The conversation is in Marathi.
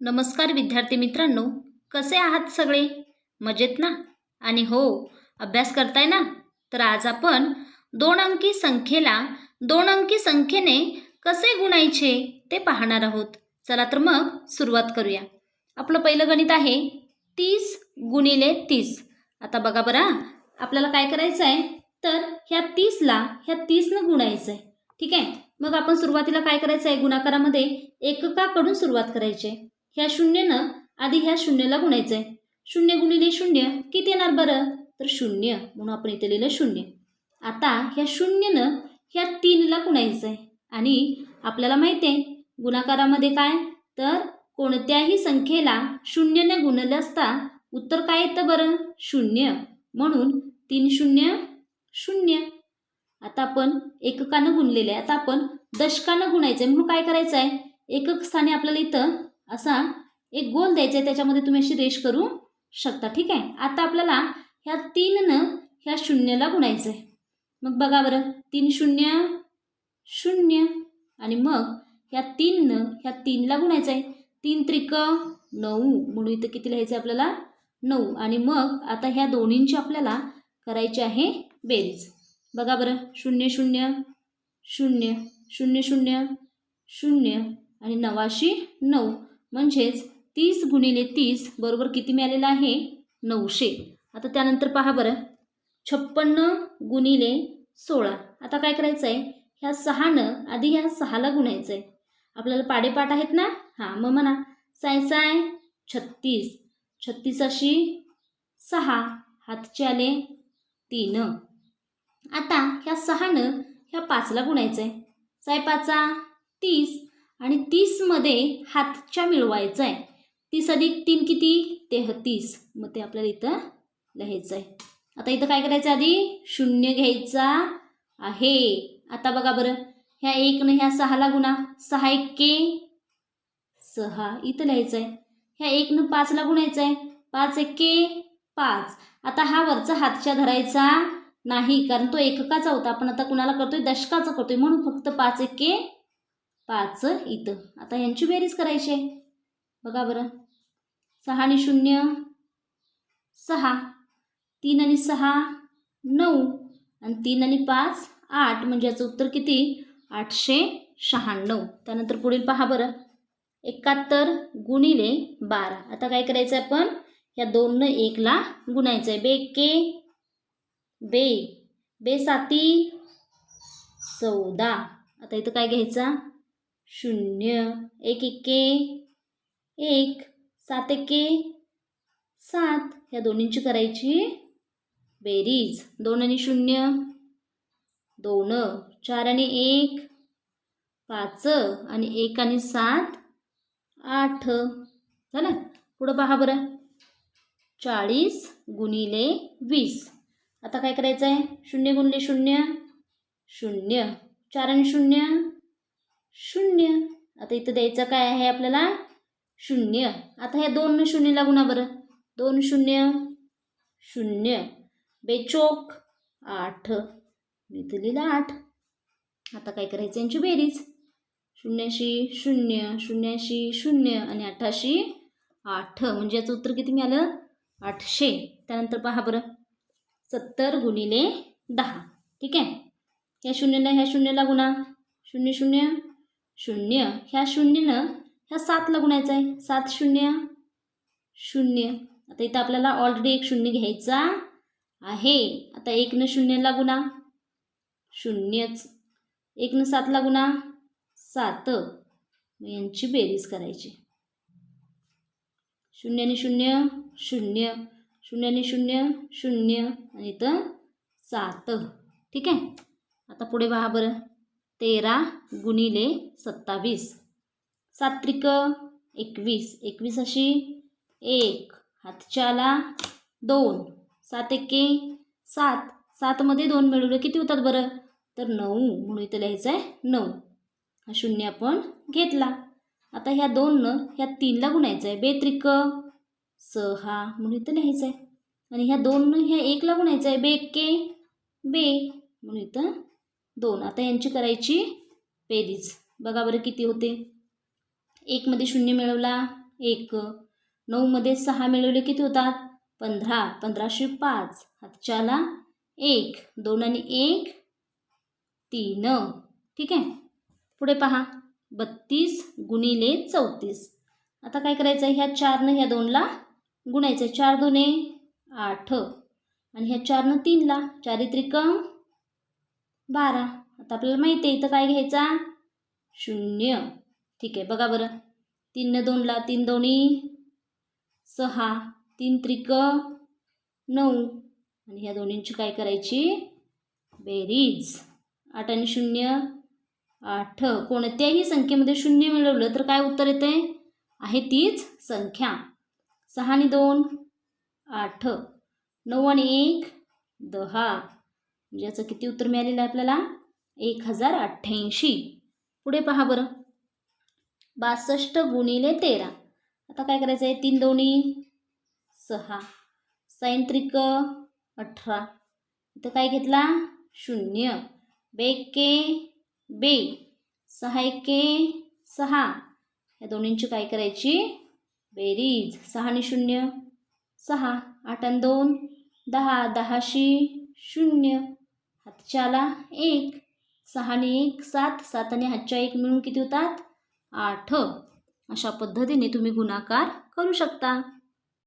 नमस्कार विद्यार्थी मित्रांनो कसे आहात सगळे? मजेत ना? आणि हो अभ्यास करताय ना? तर आज आपण दोन अंकी संख्येला दोन अंकी संख्येने कसे गुणायचे ते पाहणार आहोत. चला तर मग सुरुवात करूया. आपलं पहिलं गणित आहे तीस गुणिले तीस. आता बघा बरं आपल्याला काय करायचं आहे तर ह्या तीसला ह्या तीसनं गुणायचं आहे ठीक आहे? मग आपण सुरुवातीला काय करायचं आहे गुणाकारामध्ये एककाकडून सुरुवात करायची. आहे ह्या शून्यनं आधी ह्या शून्यला गुणायचं आहे शून्य गुणिले शून्य किती येणार बरं? तर शून्य. म्हणून आपण इथे लिहिलं शून्य. आता ह्या शून्यनं ह्या तीनला गुणायचं आहे आणि आपल्याला माहिती आहे गुणाकारामध्ये काय? तर कोणत्याही संख्येला शून्यने गुणले असता उत्तर काय येतं बरं? शून्य. म्हणून तीन शून्य शून्य. आता आपण एककानं गुणलेलं आहे. आता आपण दशकानं गुणायचं आहे म्हणून काय करायचं आहे एकक स्थानी आपल्याला इथं असा एक गोल द्यायचा आहे. त्याच्यामध्ये तुम्ही अशी रेष करू शकता. ठीक आहे? आता आपल्याला ह्या तीननं ह्या शून्यला गुणायचं आहे मग बघा बरं. तीन शून्य शून्य. आणि मग ह्या तीननं ह्या तीनला गुणायचं आहे तीन त्रिक नऊ म्हणून इथं किती लिहायचं आहे आपल्याला? नऊ. आणि मग आता ह्या दोन्हींची आपल्याला करायची आहे बेरीज. बघा बरं. शून्य शून्य शून्य शून्य शून्य शून्य. आणि नवाशी नऊ. म्हणजेच तीस गुणिले तीस बरोबर किती मिळालेलं आहे? नऊशे. आता त्यानंतर पहा बरं. छप्पन्न गुणिले सोळा. आता काय करायचं आहे ह्या सहानं आधी ह्या सहाला गुणायचं आहे आपल्याला पाडेपाठ आहेत ना? हां मग म्हणा. साय साय छत्तीस. छत्तीस अशी सहा. हातचे आले तीन. आता ह्या सहानं ह्या पाचला गुणायचं आहे साय पाचा तीस. आणि तीसमध्ये हातच्या मिळवायचं आहे तीस अधिक तीन किती? तेहतीस. मग ते आपल्याला इथं लिहायचं आहे आता इथं काय करायचं आधी? शून्य घ्यायचा आहे. आता बघा बरं. ह्या एकनं ह्या सहाला गुणा. सहा एक्के सहा. इथं लिहायचं आहे ह्या एकनं पाचला गुणायचं आहे पाच एक्के पाच. आता हा वरचा हातच्या धरायचा नाही कारण तो एककाचा होता. आपण आता कुणाला करतोय? दशकाचा करतोय. म्हणून फक्त पाच एके पाच इथं. आता यांची बेरीज करायची आहे. बघा बरं. सहा आणि शून्य सहा. तीन आणि सहा नऊ. आणि तीन आणि पाच आठ. म्हणजे याचं उत्तर किती? आठशे शहाण्णव. त्यानंतर पुढील पहा बरं. एकाहत्तर गुणिले बारा. आता काय करायचं आहे आपण? या दोननं एकला गुणायचं आहे बे के बे. बे साती चौदा. आता इथं काय घ्यायचा? शून्य एक एके एक सात एके सात. ह्या दोन्हींची करायची बेरीज. दोन आणि शून्य. दोन चार आणि एक पाच आणि एक आणि सात आठ. झालं? पुढं पहा बरं. चाळीस गुणिले वीस. आता काय करायचं आहे शून्य गुणिले शून्य. शून्य. चार आणि शून्य. शून्य. आता इथं द्यायचं काय आहे आपल्याला? शून्य. आता ह्या दोन शून्यला गुणा बरं. दोन शून्य शून्य. बेचोक आठ. मी इथं लिहिलं आठ. आता काय करायचं यांची बेरीज? शून्याशी शून्य शून्याशी शून्य आणि अठ्ठाशी आठ. म्हणजे याचं उत्तर किती मिळालं? आठशे. त्यानंतर पहा बरं. सत्तर गुणिले दहा. ठीक आहे? ह्या शून्यला ह्या शून्यला गुणा शून्य शून्य. शून्य. ह्या शून्यनं ह्या सातला गुणायचं आहे. सात शून्य. शून्य. आता इथं आपल्याला ऑलरेडी एक शून्य घ्यायचा आहे. आता एकनं शून्यला गुणा शून्यच. एकनं सातला गुणा सात. यांची बेरीज करायची. शून्याने शून्य शून्य. शून्याने शून्य शून्य. आणि इथं सात. ठीक आहे? आता पुढे पहा बरं. तेरा गुणिले सत्तावीस. सात्रिक एकवीस. एकवीस अशी एक. हातच्याला दोन. सात एके सात. सातमध्ये दोन मिळवले. किती होतात बरं? तर नऊ. म्हणून इथं लिहायचं आहे नऊ. हा शून्य आपण घेतला. आता ह्या दोननं ह्या तीनला गुणायचं आहे बेत्रिक सहा. म्हणून इथं लिहायचं आहे आणि ह्या दोननं ह्या एकला गुणायचं आहे बे के बे. म्हणून इथं दोन. आता यांची करायची बेरीज बघा बरं किती होते. एकमध्ये शून्य मिळवला एक. नऊमध्ये सहा मिळवले किती होतात? पंधरा. पंधराशे पाच. हातच्याला एक. दोन आणि एक तीन. ठीक आहे? पुढे पहा. बत्तीस गुणिले चौतीस. आता काय करायचं आहे ह्या चारनं ह्या दोनला गुणायचं आहे चार दोने आठ. आणि ह्या चारनं तीनला. चारित्रिकम बारा. आता आपल्याला माहिती आहे इथं काय घ्यायचा? शून्य. ठीक आहे बघा बरं. तीन दोनला तीन दोन्ही. सहा. तीन त्रिक नऊ. आणि ह्या दोन्हींची काय करायची? बेरीज. आठ आणि शून्य आठ. कोणत्याही संख्येमध्ये शून्य मिळवलं तर काय उत्तर येते आहे तीच संख्या. सहा आणि दोन आठ. नऊ आणि एक दहा. म्हणजे याचं किती उत्तर मिळालेलं आहे आपल्याला? एक हजार अठ्ठ्याऐंशी पुढे पहा बरं. बासष्ट गुणिले तेरा. आता काय करायचं आहे? तीन दोन्ही सहा. सायंत्रिक अठरा. इथं काय घेतला? शून्य. बेके बे. सहा एके सहा. या दोन्हींची काय करायची? बेरीज. सहा आणि शून्य. सहा. आठ आणि दोन. दहा. दहाशी. शून्य. सातच्याला एक सहाने एक सात सात आणि हातच्या एक मिळून किती होतात? आठ. अशा पद्धतीने तुम्ही गुणाकार करू शकता.